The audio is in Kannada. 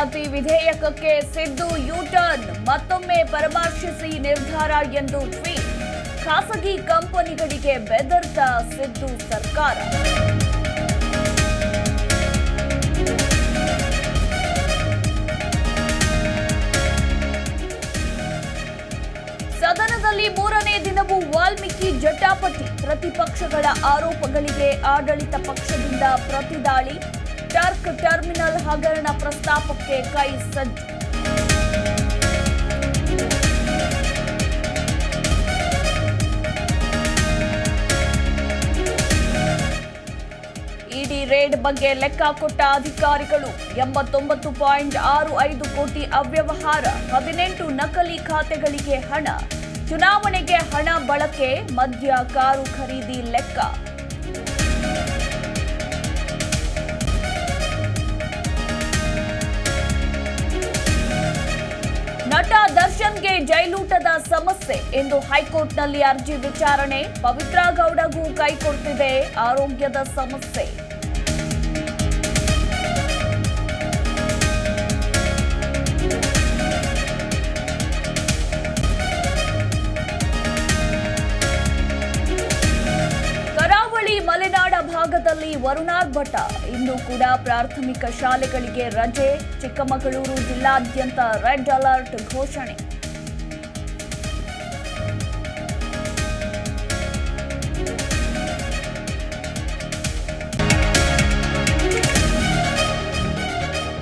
ಮೀಸಲಾತಿ ವಿಧೇಯಕಕ್ಕೆ ಸಿದ್ದು ಯೂಟರ್ನ್ ಮತ್ತೊಮ್ಮೆ ಪರಾಮರ್ಶಿಸಿ ನಿರ್ಧಾರ ಎಂದು ಟ್ವೀಟ್. ಖಾಸಗಿ ಕಂಪನಿಗಳಿಗೆ ಬೆದರ್ತ ಸಿದ್ದು ಸರ್ಕಾರ. ಸದನದಲ್ಲಿ ಮೂರನೇ ದಿನವೂ ವಾಲ್ಮೀಕಿ ಜಟಾಪಟಿ. ಪ್ರತಿಪಕ್ಷಗಳ ಆರೋಪಗಳಿಗೆ ಆಡಳಿತ ಪಕ್ಷದಿಂದ ಪ್ರತಿದಾಳಿ. ಟರ್ಕ್ ಟರ್ಮಿನಲ್ ಹಗರಣ ಪ್ರಸ್ತಾಪಕ್ಕೆ ಕೈ ಸಜ್ಜು. ಇಡಿ ರೇಡ್ ಬಗ್ಗೆ ಲೆಕ್ಕ ಕೊಟ್ಟ ಅಧಿಕಾರಿಗಳು ಎಂಬತ್ತೊಂಬತ್ತು ಪಾಯಿಂಟ್ ಆರು ಐದು ಕೋಟಿ ಅವ್ಯವಹಾರ, ಹದಿನೆಂಟು ನಕಲಿ ಖಾತೆಗಳಿಗೆ ಹಣ. ಚುನಾವಣೆಗೆ ಹಣ ಬಳಕೆ, ಮದ್ಯ, ಕಾರು ಖರೀದಿ ಲೆಕ್ಕ. ದರ್ಶನ್ಗೆ ಜೈಲೂಟದ ಸಮಸ್ಯೆ ಎಂದು ಹೈಕೋರ್ಟ್ನಲ್ಲಿ ಅರ್ಜಿ ವಿಚಾರಣೆ, ಪವಿತ್ರ ಗೌಡಗೂ ಆರೋಗ್ಯದ ಸಮಸ್ಯೆ. ಕರಾವಳಿ ಮಲೆನಾಡ ಭಾಗದಲ್ಲಿ ವರುಣಾರ್ಭಟ ಇಂದು ಕೂಡ ಪ್ರಾಥಮಿಕ ಶಾಲೆಗಳಿಗೆ ರಜೆ, ಚಿಕ್ಕಮಗಳೂರು ಜಿಲ್ಲಾದ್ಯಂತ ರೆಡ್ ಅಲರ್ಟ್ ಘೋಷಣೆ.